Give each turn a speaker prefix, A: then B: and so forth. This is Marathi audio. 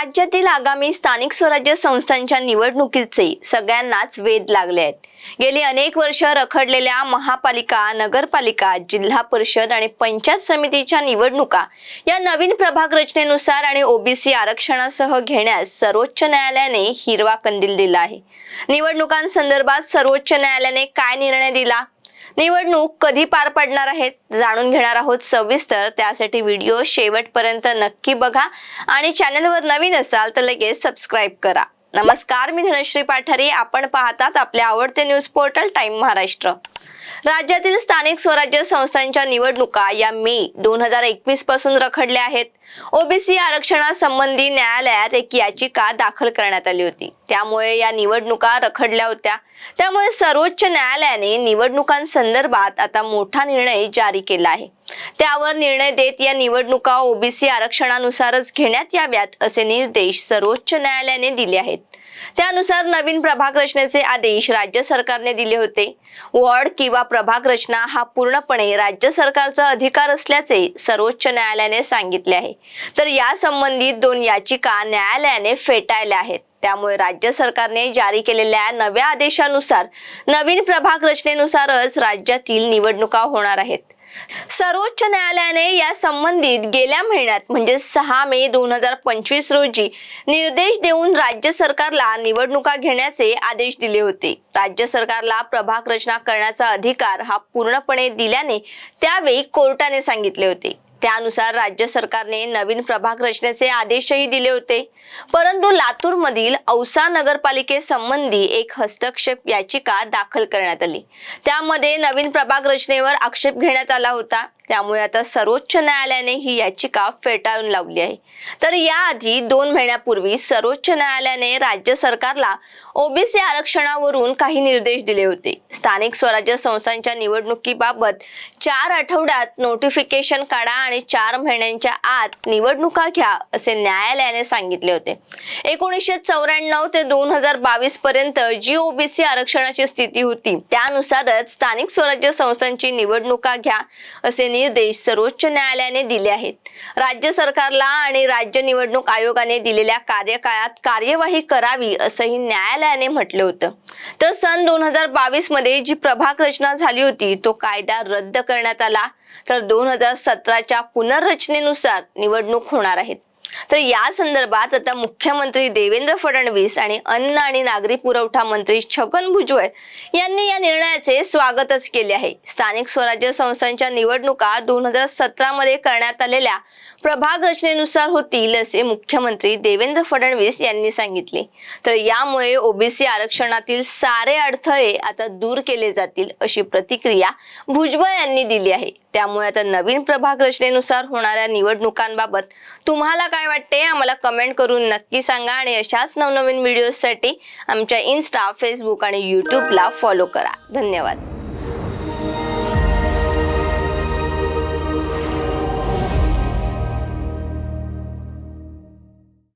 A: राज्यातील आगामी स्थानिक स्वराज्य संस्थांच्या निवडणुकीचे सगळ्यांनाच वेध लागले आहेत. गेली अनेक वर्ष रखडलेल्या महापालिका नगरपालिका जिल्हा परिषद आणि पंचायत समितीच्या निवडणुका या नवीन प्रभाग रचनेनुसार आणि ओबीसी आरक्षणासह घेण्यास सर्वोच्च न्यायालयाने हिरवा कंदील दिला आहे. निवडणुकांसंदर्भात सर्वोच्च न्यायालयाने काय निर्णय दिला? निवडणूक कधी पार पडणार आहेत जाणून घेणार आहोत सविस्तर त्यासाठी व्हिडिओ शेवटपर्यंत नक्की बघा. आणि चॅनलवर नवीन असाल तर लगेच सबस्क्राईब करा. नमस्कार मी धनश्री पाठारे. आपण पाहतात आपले आवडते न्यूज पोर्टल टाइम महाराष्ट्र राज्यातील स्थानिक स्वराज्य संस्थांच्या निवडणुका या मे दोन हजार एकवीसपासून रखडल्या आहेत. ओबीसी आरक्षणासंबंधी न्यायालयात एक याचिका दाखल करण्यात आली होती. त्यामुळे या निवडणुका रखडल्या होत्या. त्यामुळे सर्वोच्च न्यायालयाने निवडणुकांसंदर्भात आता मोठा निर्णय जारी केला आहे. त्यावर निर्णय देत या निवडणुका ओबीसी आरक्षणानुसारच घेण्यात याव्यात असे निर्देश सर्वोच्च न्यायालयाने दिले आहेत. त्यानुसार नवीन प्रभाग रचनेचे आदेश राज्य सरकारने दिले होते. वॉर्ड किंवा प्रभाग रचना हा पूर्णपणे राज्य सरकारचा अधिकार असल्याचे सर्वोच्च न्यायालयाने सांगितले आहे. तर या संबंधित दोन याचिका न्यायालयाने फेटाळल्या आहेत. त्यामुळे राज्य सरकारने जारी केलेल्या नव्या आदेशानुसार नवीन प्रभाग रचनेनुसारच राज्यातील निवडणुका होणार आहेत. सर्वोच्च न्यायालयाने या संबंधित गेल्या महिन्यात म्हणजे सहा मे दोन हजार पंचवीस रोजी निर्देश देऊन राज्य सरकारला निवडणुका घेण्याचे आदेश दिले होते. राज्य सरकारला प्रभाग रचना करण्याचा अधिकार हा पूर्णपणे दिल्याने त्यावेळी कोर्टाने सांगितले होते. त्यानुसार राज्य सरकारने नवीन प्रभाग रचनेचे आदेशही दिले होते. परंतु लातूरमधील औसा नगरपालिकेसंबंधी एक हस्तक्षेप याचिका दाखल करण्यात आली. त्यामध्ये नवीन प्रभाग रचनेवर आक्षेप घेण्यात आला होता. त्यामुळे आता सर्वोच्च न्यायालयाने ही याचिका फेटाळून लावली आहे. तर याआधी दोन महिन्यापूर्वी सर्वोच्च न्यायालयाने राज्य सरकारला ओबीसी आरक्षणावरून काही निर्देश दिले होते. स्थानिक स्वराज्य संस्थांच्या निवडणुकीबाबत चार आठवड्यात नोटिफिकेशन काढा आणि चार महिन्यांच्या आत निवडणुका घ्या असे न्यायालयाने सांगितले होते. एकोणीसशे चौऱ्याण्णव ते दोन हजार बावीस पर्यंत जी ओबीसी आरक्षणाची स्थिती होती त्यानुसारच स्थानिक स्वराज्य संस्थांची निवडणुका घ्या असे निर्देश सर्वोच्च न्यायालयाने दिले आहेत. राज्य सरकारला आणि राज्य निवडणूक आयोगाने दिलेल्या कार्यकाळात कार्यवाही करावी असंही न्यायालयाने म्हटलं होतं. तर सन दोन हजार बावीसमध्ये जी प्रभाग रचना झाली होती तो कायदा रद्द करण्यात आला तर दोन हजार सतराच्या पुनर्रचनेनुसार निवडणूक होणार आहेत. तर या संदर्भात आता मुख्यमंत्री देवेंद्र फडणवीस आणि अन्न आणि नागरी पुरवठा मंत्री छगन भुजबळ यांनी या निर्णयाचे स्वागतच केले आहे. स्थानिक स्वराज्य संस्थांच्या निवडणुका दोन हजार सतरा मध्ये करण्यात आलेल्या प्रभाग रचनेनुसार होतील असे मुख्यमंत्री देवेंद्र फडणवीस यांनी सांगितले. तर यामुळे ओबीसी आरक्षणातील सारे अडथळे आता दूर केले जातील अशी प्रतिक्रिया भुजबळ यांनी दिली आहे. त्यामुळे आता नवीन प्रभाग रचनेनुसार होणाऱ्या निवडणुकांबाबत तुम्हाला काय काय वाटते आम्हाला कमेंट करून नक्की सांगा आणि अशाच नवनवीन व्हिडिओजसाठी आमच्या इन्स्टा फेसबुक आणि यूट्यूबला फॉलो करा. धन्यवाद.